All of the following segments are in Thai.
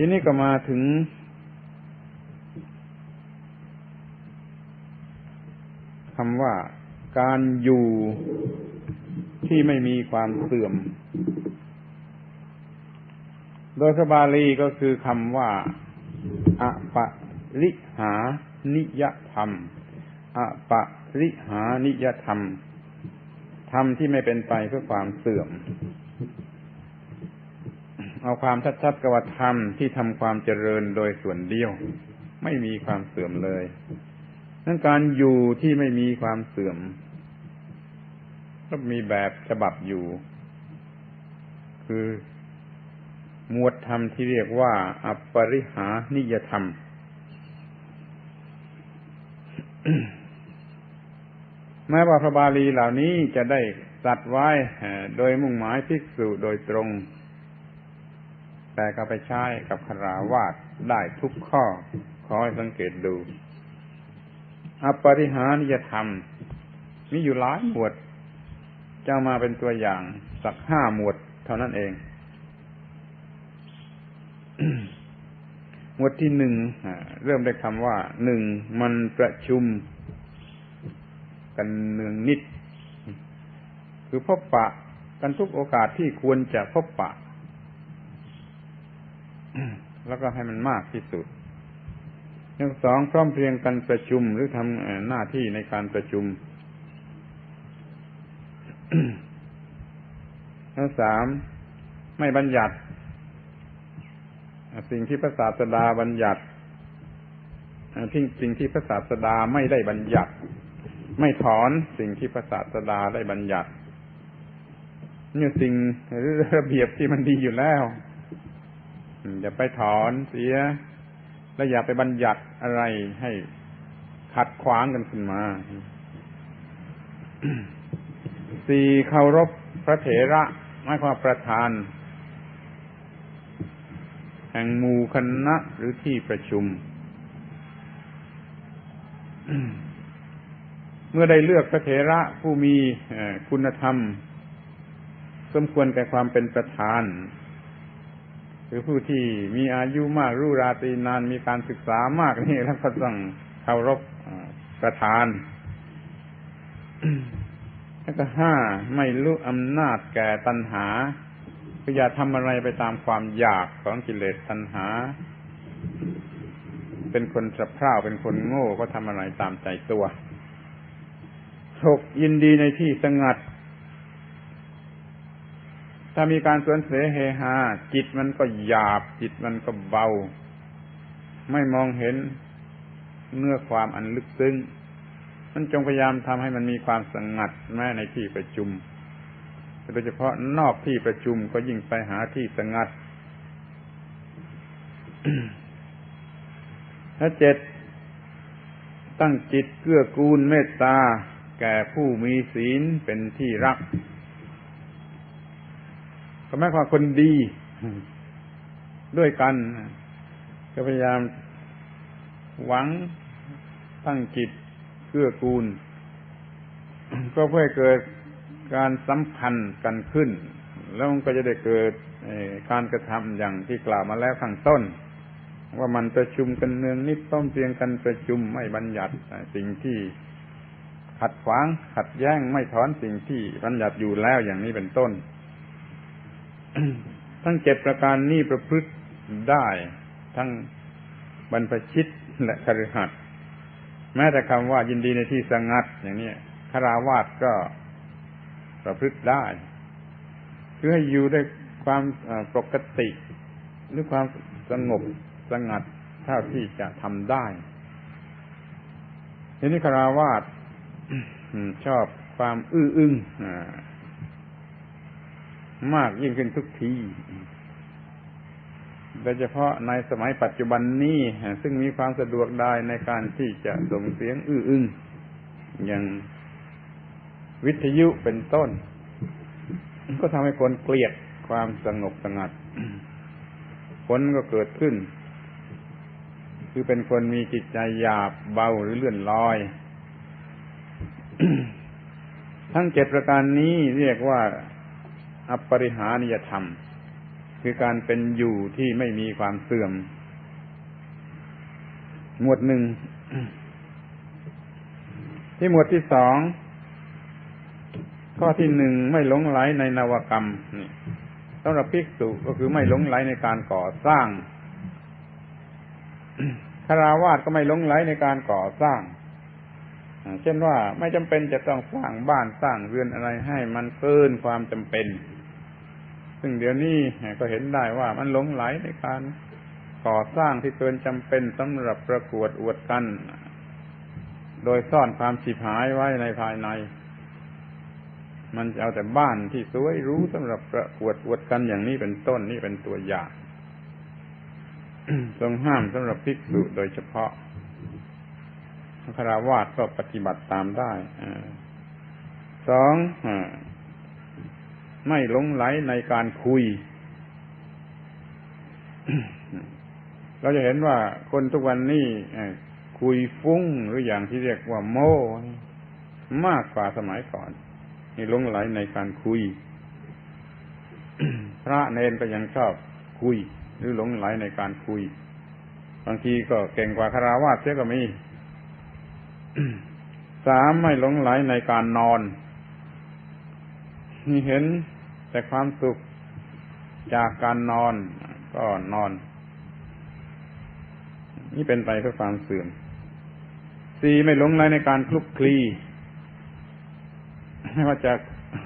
ทีนี้ก็มาถึง คำว่าการอยู่ที่ไม่มีความเสื่อม โดยพระบาลีก็คือคำว่าอปะริหานิยธรรมอปะริหานิยธรรม ธรรมที่ไม่เป็นไปเพื่อความเสื่อม เอาความชัดๆกับว่าธรรมที่ทำความเจริญโดยส่วนเดียว ไม่มีความเสื่อมเลยนั้นการอยู่ที่ไม่มีความเสื่อมก็มีแบบฉบับอยู่ คือหมวดธรรมที่เรียกว่า อัปริหานิยธรรม แม้ว่าพระบาลีเหล่านี้จะได้สัตว์ไว้โดยมุ่งหมายภิกษุโดยตรง แต่ก็ไปใช้กับคราวาสได้ทุกข้อ ขอให้สังเกตดู อปริหานิยธรรม มีอยู่หลายหมวด จะมาเป็นตัวอย่างสักห้าหมวดเท่านั้นเอง หมวดที่หนึ่งเริ่มได้คำว่าหนึ่งมันประชุม กันเนืองนิด คือพบปะกันทุกโอกาสที่ควรจะพบปะ แล้วก็ให้มันมากที่สุดอย่างสองพร้อมเพรียงกันประชุมหรือทำหน้าที่ในการประชุมแล้วสามไม่บัญญัติ สิ่งที่พระศาสดาบัญญัติทิ้งสิ่งที่พระศาสดาไม่ได้บัญญัติ ไม่ถอนสิ่งที่พระศาสดาได้บัญญัตินี่สิ่งหรือระเบียบที่มันดีอยู่แล้ว อย่าไปถอนเสีย และอย่าไปบัญญัติอะไรให้ขัดขวางกันขึ้นมาสี่เคารพพระเถระไม่ความประธาน แห่งหมู่คณะหรือที่ประชุม เมื่อได้เลือกพระเถระผู้มีคุณธรรม สมควรแก่ความเป็นประธาน คือผู้ที่มีอายุมากรู้ราตรีนานมีการศึกษามากนี่แล้วก็ต้องเคารพประธาน แล้วก็ห้าไม่รู้อำนาจแก่ตัณหาคืออย่าทำอะไรไปตามความอยากของกิเลสตัณหา เป็นคนสะเพร่าเป็นคนโง่ก็ทำอะไรตามใจตัวหกยินดีในที่สงัด ถ้ามีการสวนเสเฮฮาจิตมันก็หยาบ จิตมันก็เบา ไม่มองเห็นเนื้อความอันลึกซึ้งมันจงพยายามทำให้มันมีความสงัดแม้ในที่ประชุมโดยเฉพาะนอกที่ประชุมก็ยิ่งไปหาที่สงัดและเจ็ดตั้งจิตเกื้อกูลเมตตา แก่ผู้มีศีลเป็นที่รัก ก็หมายความคนดี ด้วยกัน ก็พยายามหวังตั้งจิตเกื้อกูล ก็เพื่อเกิดการสัมพันธ์กันขึ้น แล้วก็จะได้เกิดการกระทำอย่างที่กล่าวมาแล้วข้างต้น ว่ามันประชุมกันเนืองนิดต้องเพียงกันประชุมไม่บัญญัติสิ่งที่ขัดขวางขัดแย้งไม่ถอนสิ่งที่บัญญัติอยู่แล้วอย่างนี้เป็นต้น ทั้งเจ็ดประการนี้ประพฤติได้ทั้งบรรพชิตและคฤหัสถ์แม้แต่คำว่ายินดีในที่สงัด อย่างนี้คาราวาสก็ประพฤติได้คือให้อยู่ด้วยความปกติหรือความสงบสงัดเท่าที่จะทำได้ทีนี้คาราวาสชอบความอื้ออึง มากยิ่งขึ้นทุกทีโดยเฉพาะในสมัยปัจจุบันนี้ซึ่งมีความสะดวกได้ในการที่จะส่งเสียงอื้ออึงอย่างวิทยุเป็นต้น ก็ทำให้คนเกลียดความสงบสงัดผลก็เกิดขึ้น คือเป็นคนมีจิตใจหยาบเบาหรือเลื่อนลอย ทั้งเจ็ดประการนี้เรียกว่า อัปริหานิยธรรม คือการเป็นอยู่ที่ไม่มีความเสื่อม หมวดหนึ่ง ที่หมวดที่สอง ข้อที่หนึ่งไม่หลงไหลในนวกรรมนี่สำหรับภิกษุก็คือไม่หลงไหลในการก่อสร้างคาราวาสก็ไม่หลงไหลในการก่อสร้างเช่นว่าไม่จำเป็นจะต้องสร้างบ้านสร้างเรือนอะไรให้มันเกินความจำเป็น ซึ่งเดี๋ยวนี้ก็เห็นได้ว่ามันหลงไหลในการก่อสร้างที่เกินจำเป็นสำหรับประกวดอวดกัน โดยซ่อนความฉิบหายไว้ในภายใน มันจะเอาแต่บ้านที่สวยรู้สำหรับประกวดอวดกันอย่างนี้เป็นต้นนี่เป็นตัวอย่างทรงห้ามสำหรับภิกษุโดยเฉพาะคาราวาสก็ปฏิบัติตามได้สอง ไม่หลงไหลในการคุย เราจะเห็นว่าคนทุกวันนี้คุยฟุ้งหรืออย่างที่เรียกว่าโม้มากกว่าสมัยก่อนนี่หลงไหลในการคุย พระเนนก็ยังชอบคุย หรือหลงไหลในการคุย บางทีก็เก่งกว่าคาราวาสเสียก็มีสามไม่หลงไหลในการนอน นี่เห็น แต่ความสุขจากการนอนก็นอน นี่เป็นไปเพื่อความเสื่อมสี่ไม่หลงไหลในการคลุกคลีไม่ว่าจะ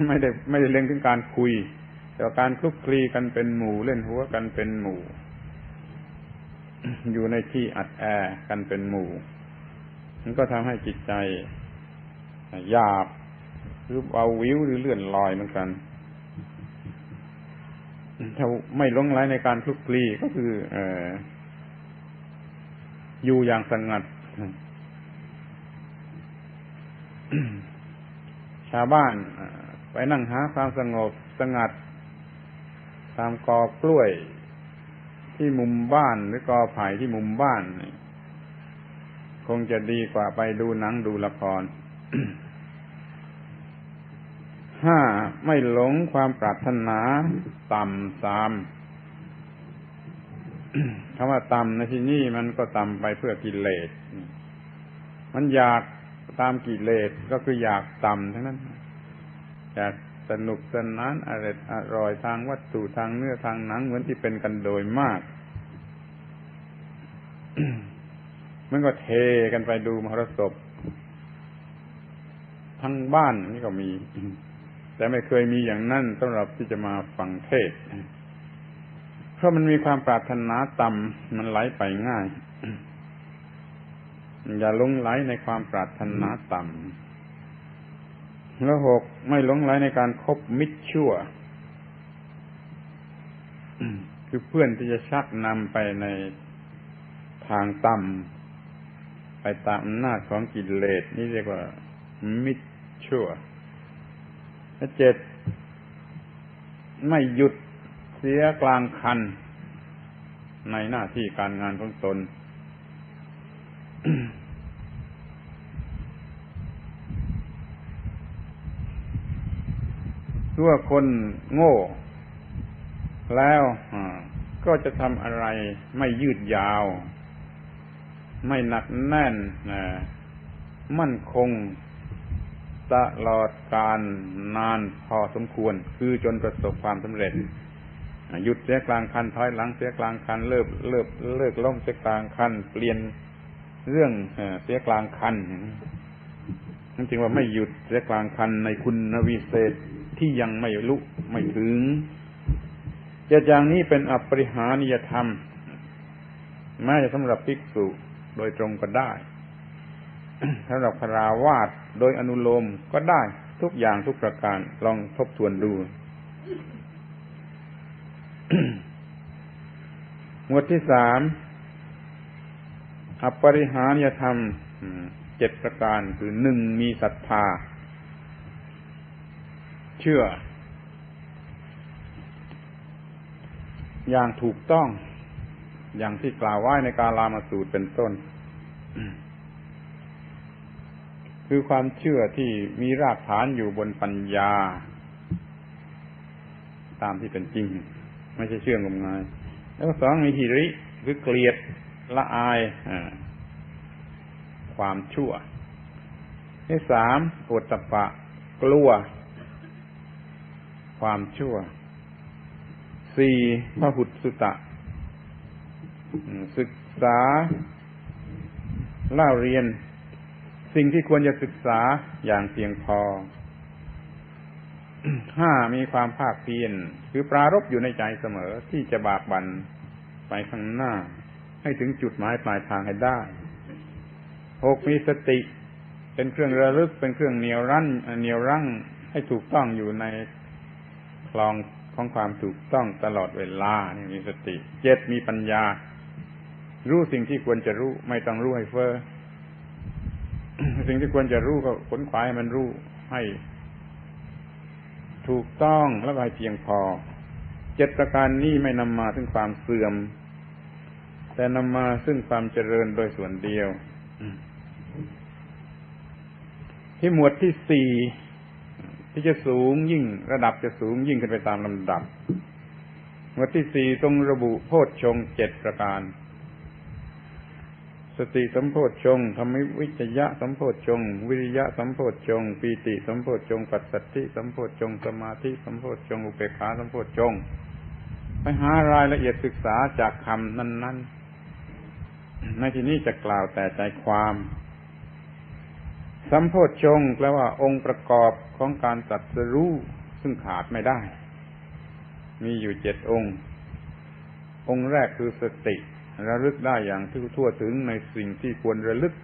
ไม่ได้ไม่ได้เล่นถึงการคุย แต่การคลุกคลีกันเป็นหมู่เล่นหัวกันเป็นหมู่ อยู่ในที่อัดแอกันเป็นหมู่มันก็ทำให้จิตใจหยาบหรือเบาวิวหรือเลื่อนลอยเหมือนกัน ถ้าไม่ลงไหลในการคลุกคลีก็คือเออยู่อย่างสงัด ชาวบ้านไปนั่งหาความสงบสงัด ตามกอกล้วยที่มุมบ้านหรือกอไผ่ที่มุมบ้าน คงจะดีกว่าไปดูหนังดูละคร ห้าไม่หลงความปรารถนาต่ำสามคำว่าต่ำในที่นี้มันก็ต่ำไปเพื่อกิเลส มันอยากตามกิเลสก็คืออยากต่ำทั้งนั้น อยากสนุกสนานอร่อยอร่อยทางวัตถุทางเนื้อทางหนังเหมือนที่เป็นกันโดยมาก มันก็เทกันไปดูมหรสพทั้งบ้านนี่ก็มี แต่ไม่เคยมีอย่างนั้นสำหรับที่จะมาฟังเทศ เพราะมันมีความปรารถนาต่ำมันไหลไปง่าย อย่าลงไหลในความปรารถนาต่ำแล้วหกไม่ลงไหลในการครบมิตรชั่ว คือเพื่อนที่จะชักนำไปในทางต่ำไปตามอำนาจของกิเลสนี่เรียกว่ามิจชั่วและ เจ็ดไม่หยุดเสียกลางคัน ในหน้าที่การงานของตนทั่วคนโง่ แล้วก็จะทำอะไรไม่ยืดยาว ไม่หนักแน่นมั่นคง ตลอดการนานพอสมควร คือจนประสบความสำเร็จ หยุดเสียกลางคันถอยหลังเสียกลางคันเลิกเลิกเลิกล้มเสียกลางคันเปลี่ยนเรื่องเสียกลางคันนั่นจึงว่าไม่หยุดเสียกลางคันในคุณนวิเศษที่ยังไม่ลุไม่ถึงจะอย่างนี้เป็นอปริหานิยธรรมแม้จะสำหรับภิกษุโดยตรงก็ได้ สำหรับคราวาสโดยอนุโลมก็ได้ทุกอย่างทุกประการลองทบทวนดู หมวดที่สามอปริหารยธรรมเจ็ดประการคือหนึ่งมีศรัทธา เชื่อ อย่างถูกต้อง อย่างที่กล่าวไว้ในการลามาสูตรเป็นต้น คือความเชื่อที่มีรากฐานอยู่บนปัญญา ตามที่เป็นจริง ไม่ใช่เชื่องมงาย แล้วสองมีหิริคือเกลียดละอายอความชั่วที่สามโอตตะปะกลัว ความชั่ว สี่พระหุสุตะ ศึกษาเล่าเรียน สิ่งที่ควรจะศึกษาอย่างเพียงพอห้ามีความภาคเพียรคือปรารบอยู่ในใจเสมอที่จะบากบันไปข้างหน้า ให้ถึงจุดหมายปลายทางให้ได้หกมีสติ เป็นเครื่องระลึกเป็นเครื่องเหนียวรั้นเหนียวรั้งให้ถูกต้องอยู่ในคลองของความถูกต้องตลอดเวลานี่มีสติ เจ็ดมีปัญญา รู้สิ่งที่ควรจะรู้ ไม่ต้องรู้ให้เฟอ้อ สิ่งที่ควรจะรู้ก็ขนขวายให้มันรู้ให้ ถูกต้องแล้วก็ให้เพียงพอ เจ็ดประการนี้ไม่นำมาถึงความเสื่อม แต่นำมาซึ่งความเจริญโดยส่วนเดียว ที่หมวดที่สี่ที่จะสูงยิ่งระดับจะสูงยิ่งขึ้นไปตามลำดับหมวดที่สี่ตรงระบุโพชฌงเจ็ดประการ สติสัมโพชฌงธรรมวิจยะสัมโพชฌงวิริยะสัมโพชฌงปีติสัมโพชฌงปัสสัตติสัมโพชฌงสมาธิสัมโพชฌงอุเบกขาสัมโพชฌงไปหารายละเอียดศึกษาจากคำนั้น ๆ ในที่นี้จะกล่าวแต่ใจความ สัมโพชฌงแปลว่าองค์ประกอบของการตัดสรู้ซึ่งขาดไม่ได้ มีอยู่เจ็ดองค์ องค์แรกคือสติ ระลึกได้อย่างทั่วถึงในสิ่งที่ควรระลึก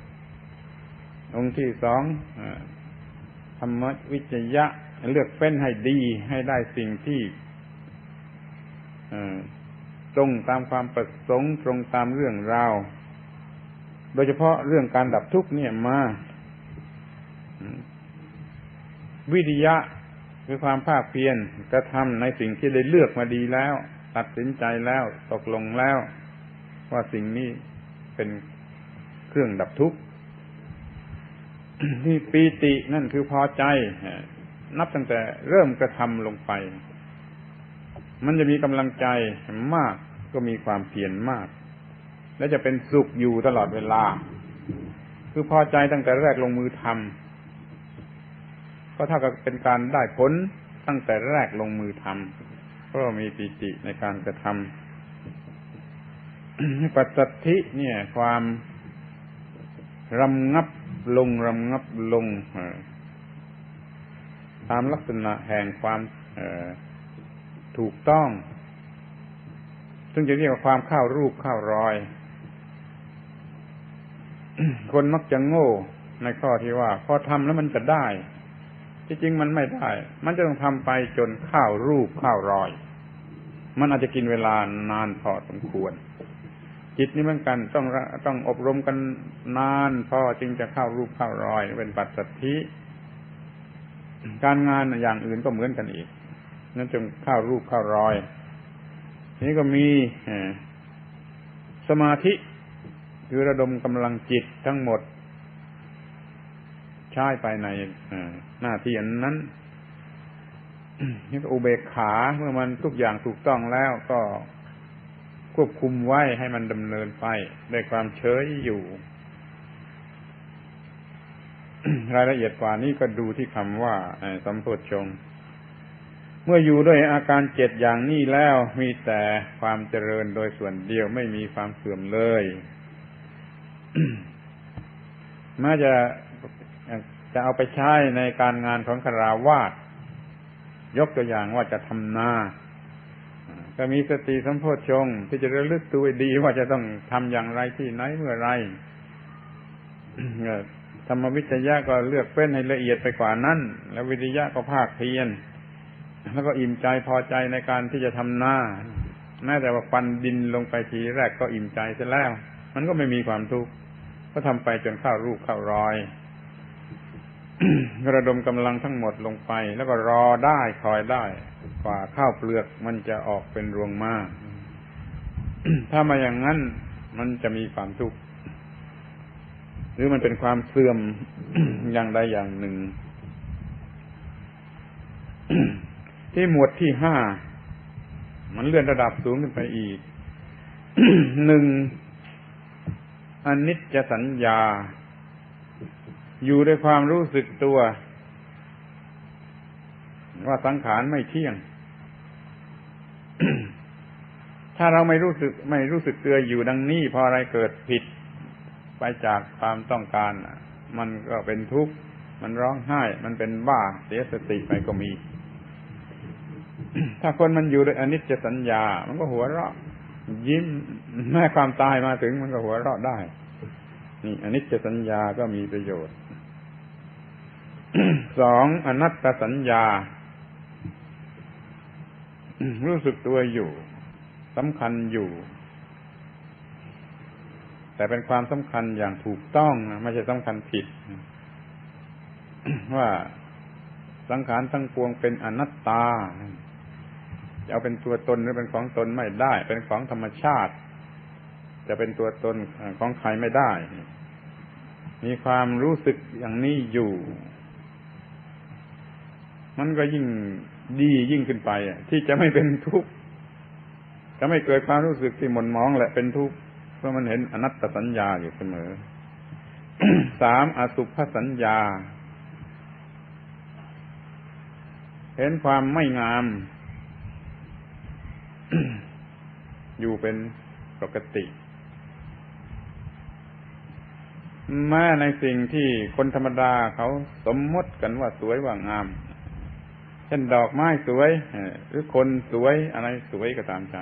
องค์ที่สองธรรมวิจยะเลือกเฟ้นให้ดีให้ได้สิ่งที่ตรงตามความประสงค์ตรงตามเรื่องราว โดยเฉพาะเรื่องการดับทุกข์เนี่ยมา วิทยะคือความภาคเพียรกระทำในสิ่งที่ได้เลือกมาดีแล้ว ตัดสินใจแล้วตกลงแล้ว ว่าสิ่งนี้เป็นเครื่องดับทุกข์ที่ปีตินั่นคือพอใจ นับตั้งแต่เริ่มกระทำลงไป มันจะมีกำลังใจมากก็มีความเพียรมาก และจะเป็นสุขอยู่ตลอดเวลา คือพอใจตั้งแต่แรกลงมือทำก็เท่ากับเป็นการได้ผลตั้งแต่แรกลงมือทำเพราะมีปีติในการกระทำ ปัสสัทธิเนี่ย ความรำงับลงรำงับลงตามลักษณะแห่งความถูกต้อง ซึ่งจะเรียกว่าความเข้ารูปเข้ารอย คนมักจะโง่ในข้อที่ว่า พอทำแล้วมันจะได้ ที่จริงมันไม่ได้ มันจะต้องทำไปจนเข้ารูปเข้ารอย มันอาจจะกินเวลานานพอสมควร จิตนี่เหมือนกันต้องต้องอบรมกันนานพอจึงจะเข้ารูปเข้ารอยเป็นปัจสัทธิการงานอย่างอื่นก็เหมือนกันอีก นั่นจึงเข้ารูปเข้ารอย นี้ก็มีสมาธิคือระดมกำลังจิตทั้งหมด ใช้ไปในหน้าที่อันนั้นนี่ก็อุเบกขาเมื่อมันทุกอย่างถูกต้องแล้วก็ ควบคุมไว้ให้มันดำเนินไปด้วยความเฉยอยู่ รายละเอียดกว่านี้ก็ดูที่คำว่าสัมโพชง เมื่ออยู่ด้วยอาการเจ็ดอย่างนี้แล้วมีแต่ความเจริญโดยส่วนเดียวไม่มีความเสื่อมเลยม้จะจะเอาไปใช้ในการงานของคาราวาสยกตัวอย่างว่าจะทำนา ถ้ามีสติสัมโพชฌงที่จะระลึกตัวดีว่าจะต้องทำอย่างไรที่ไหนเมื่อไรธรรมวิจยะก็เลือกเฟ้นให้ละเอียดไปกว่านั้น แล้ววิทยะก็ภาคเพียนแล้วก็อิ่มใจพอใจในการที่จะทำหน้าแม้แต่ว่าฟันดินลงไปทีแรกก็อิ่มใจเสียแล้ว มันก็ไม่มีความทุกข์ก็ทำไปจนเข้ารูปเข้ารอย ระดมกำลังทั้งหมดลงไป แล้วก็รอได้คอยได้กว่าข้าวเปลือกมันจะออกเป็นรวงมาก ถ้ามาอย่างนั้นมันจะมีความทุกข์หรือมันเป็นความเสื่อมอย่างใดอย่างหนึ่ง ที่หมวดที่ห้ามันเลื่อนระดับสูงขึ้นไปอีกหนึ่งอนิจจสัญญา อยู่ด้วยความรู้สึกตัว ว่าสังขารไม่เที่ยง ถ้าเราไม่รู้สึก ไม่รู้สึกเตืออยู่ดังนี้พออะไรเกิดผิด ไปจากความต้องการมันก็เป็นทุกข์มันร้องไห้ มันเป็นบ้าเสียสติไปก็มี ถ้าคนมันอยู่ด้วยอนิจจสัญญา มันก็หัวเราะ ยิ้มแม้ความตายมาถึงมันก็หัวเราะได้ นี่อนิจจสัญญาก็มีประโยชน์ สองอนัตตสัญญา รู้สึกตัวอยู่สำคัญอยู่ แต่เป็นความสำคัญอย่างถูกต้องนะไม่ใช่สำคัญผิด ว่าสังขารทั้งปวงเป็นอนัตตาจะเอาเป็นตัวตนหรือเป็นของตนไม่ได้ เป็นของธรรมชาติ จะเป็นตัวตนของใครไม่ได้ มีความรู้สึกอย่างนี้อยู่ มันก็ยิ่งดียิ่งขึ้นไปที่จะไม่เป็นทุกข์จะไม่เกิดความรู้สึกที่หม่นมองและเป็นทุกข์เพราะมันเห็นอนัตตสัญญาอยู่เสมอสามอสุภสัญญา เห็นความไม่งาม อยู่เป็นปกติ แม้ในสิ่งที่คนธรรมดาเขาสมมติกันว่าสวยว่างาม เช่นดอกไม้สวยหรือคนสวยอะไรสวยก็ตามใจ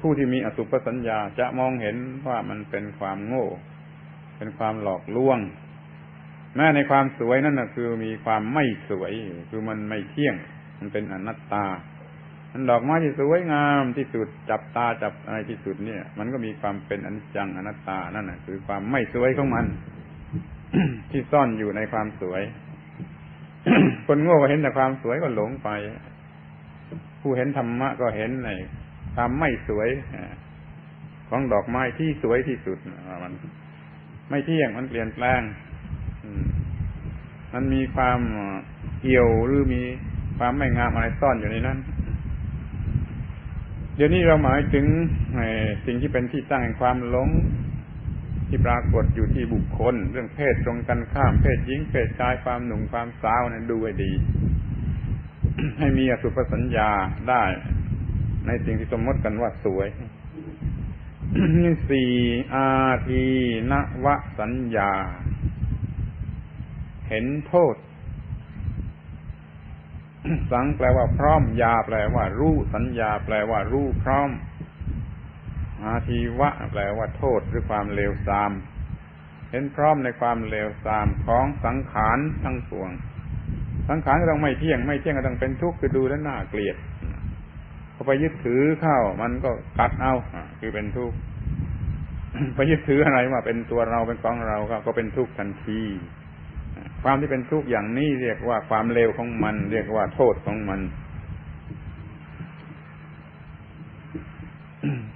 ผู้ที่มีอสุภสัญญาจะมองเห็นว่ามันเป็นความโง่ เป็นความหลอกลวง แม้ในความสวยนั่นนะคือมีความไม่สวย คือมันไม่เที่ยง มันเป็นอนัตตาันดอกไม้ที่สวยงามที่สุดจับตาจับอะไรที่สุดเนี่ย มันก็มีความเป็นอนิจจังอนัตตานั่นนะคือความไม่สวยของมัน ที่ซ่อนอยู่ในความสวย คนโง่ก็เห็นแต่ความสวยก็หลงไป ผู้เห็นธรรมะก็เห็นในความไม่สวยของดอกไม้ที่สวยที่สุดมัน ไม่เที่ยงมันเปลี่ยนแปลงมันมีความเหี่ยวหรือมีความไม่งามอะไรซ่อนอยู่ในนั้นเดี๋ยวนี้เราหมายถึงสิ่งที่เป็นที่ตั้งแห่งความหลง ที่ปรากฏอยู่ที่บุคคล เรื่องเพศตรงกันข้ามเพศหญิงเพศชายความหนุ่มความสาวนั้นดูให้ดี ให้มีอสุภสัญญาได้ ในสิ่งที่สมมติกันว่าสวยสี่อาทีนวสัญญา เห็นโทษ สังแปลว่าพร้อมยาแปลว่า รู้สัญญา แปลว่า รู้พร้อมาทีวะ แปลว่าโทษหรือความเลวทราม เห็นพร้อมในความเลวทรามของสังขารทั้งปวง สังขารก็ต้องไม่เที่ยง ไม่เที่ยงก็ต้องเป็นทุกข์คือดูแล้วน่าเกลียดพอไปยึดถือเข้ามันก็กัดเอาคือเป็นทุกข์ไปยึดถืออะไรว่าเป็นตัวเราเป็นของเราก็เป็นทุกข์ทันทีความที่เป็นทุกข์อย่างนี้เรียกว่าความเลวของมัน เรียกว่าโทษของมัน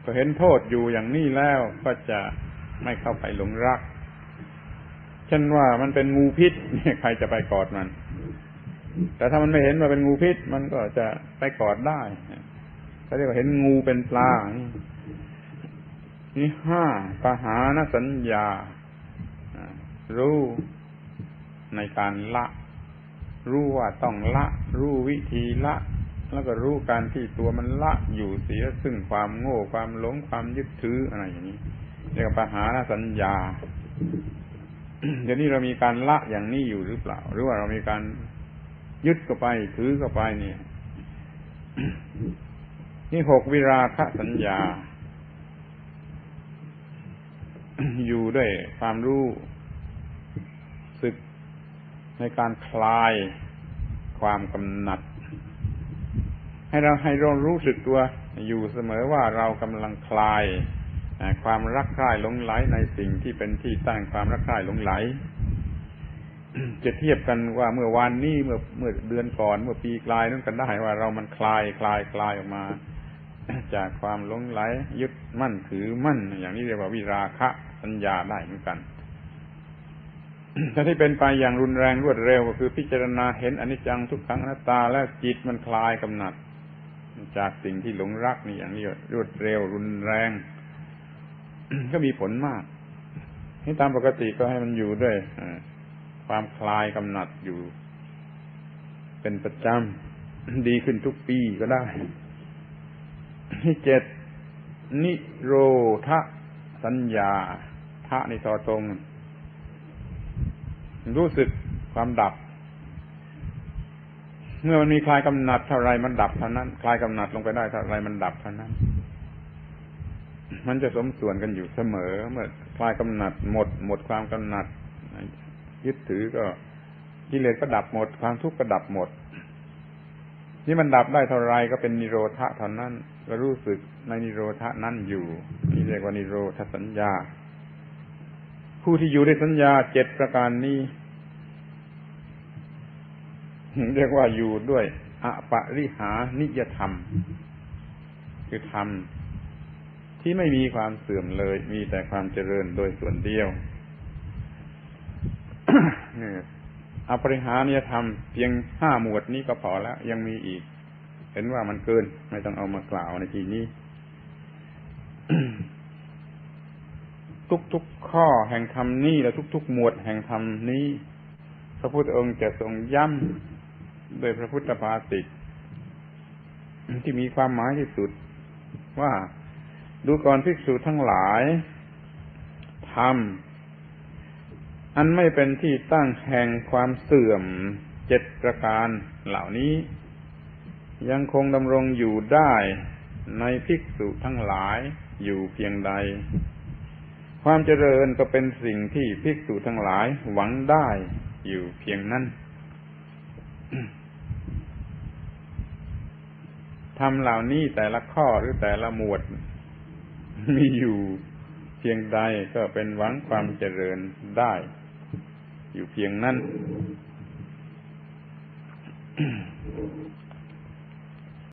ก็เห็นโทษอยู่อย่างนี้แล้วก็จะไม่เข้าไปหลงรักเช่นว่ามันเป็นงูพิษเนี่ยใครจะไปกอดมัน แต่ถ้ามันไม่เห็นว่าเป็นงูพิษ มันก็จะไปกอดได้เขาเรียกว่าเห็นงูเป็นปลานี่ห้าปหานสัญญา รู้ในการละ รู้ว่าต้องละ รู้วิธีละ แล้วก็รู้การที่ตัวมันละอยู่เสียซึ่งความโง่ความหลงความยึดถืออะไรอย่างนี้เรียกว่าปหานสัญญาเดี๋ยวนี้เรามีการละอย่างนี้อยู่หรือเปล่า หรือว่าเรามีการยึดเข้าไปถือเข้าไปเนี่ย นี่หกวิราคะสัญญา อยู่ด้วยความรู้สึกในการคลายความกำหนัด ให้เราให้เรารู้สึกตัวอยู่เสมอว่าเรากำลังคลายความรักใคร่หลงไหลในสิ่งที่เป็นที่ตั้งความรักใคร่หลงไหล จะเทียบกันว่าเมื่อวานนี้เมื่อเมื่อเดือนก่อน เมื่อปีกลายนั้นกันได้ว่าเรามันคลายคลายคลายออกมา จากความหลงไหลยึดมั่นถือมั่น อย่างนี้เรียกว่าวิราคะสัญญาได้เหมือนกันถ้าที่เป็นไปอย่างรุนแรงรวดเร็วก็คือพิจารณาเห็นอนิจจังทุกขังอนัตตาแล้วจิตมันคลายกำหนัด จากสิ่งที่หลงรักนี่อย่างนี้รวดเร็วรุนแรง ก็มีผลมากให้ตามปกติก็ให้มันอยู่ด้วยความคลายกำหนัดอยู่ เป็นประจำดีขึ้นทุกปีก็ได้ที่เจ็ดนิโรธสัญญาทะในตอตรง รู้สึกความดับ เมื่อมันมีคลายกำหนัดเท่าไรมันดับเท่านั้น คลายกำหนัดลงไปได้เท่าไรมันดับเท่านั้น มันจะสมส่วนกันอยู่เสมอ เมื่อคลายกำหนัดหมด หมดความกำหนัดยึดถือก็กิเลสก็ดับหมด ความทุกข์ก็ดับหมด นี่มันดับได้เท่าไรก็เป็นนิโรธะเท่านั้นก็รู้สึกในนิโรธะนั้นอยู่ นี่เรียกว่านิโรธสัญญา ผู้ที่อยู่ในสัญญาเจ็ดประการนี้ เรียกว่าอยู่ด้วยอปริหานิยธรรม คือธรรมที่ไม่มีความเสื่อมเลย มีแต่ความเจริญโดยส่วนเดียวอปริหานิยธรรม เพียงห้าหมวดนี้ก็พอแล้ว ยังมีอีก เห็นว่ามันเกิน ไม่ต้องเอามากล่าวในทีนี้ ทุกๆข้อแห่งธรรมนี้และทุกๆ หมวดแห่งธรรมนี้ พระพุทธองค์จะทรงย้ำ โดยพระพุทธภาษิตที่มีความหมายที่สุด ว่าดูก่อนภิกษุทั้งหลายธรรมอันไม่เป็นที่ตั้งแห่งความเสื่อมเจ็ดประการเหล่านี้ ยังคงดำรงอยู่ได้ในภิกษุทั้งหลายอยู่เพียงใด ความเจริญก็เป็นสิ่งที่ภิกษุทั้งหลายหวังได้อยู่เพียงนั้น ทำเหล่านี้แต่ละข้อหรือแต่ละหมวด มีอยู่เพียงใดก็เป็นหวังความเจริญได้ อยู่เพียงนั้น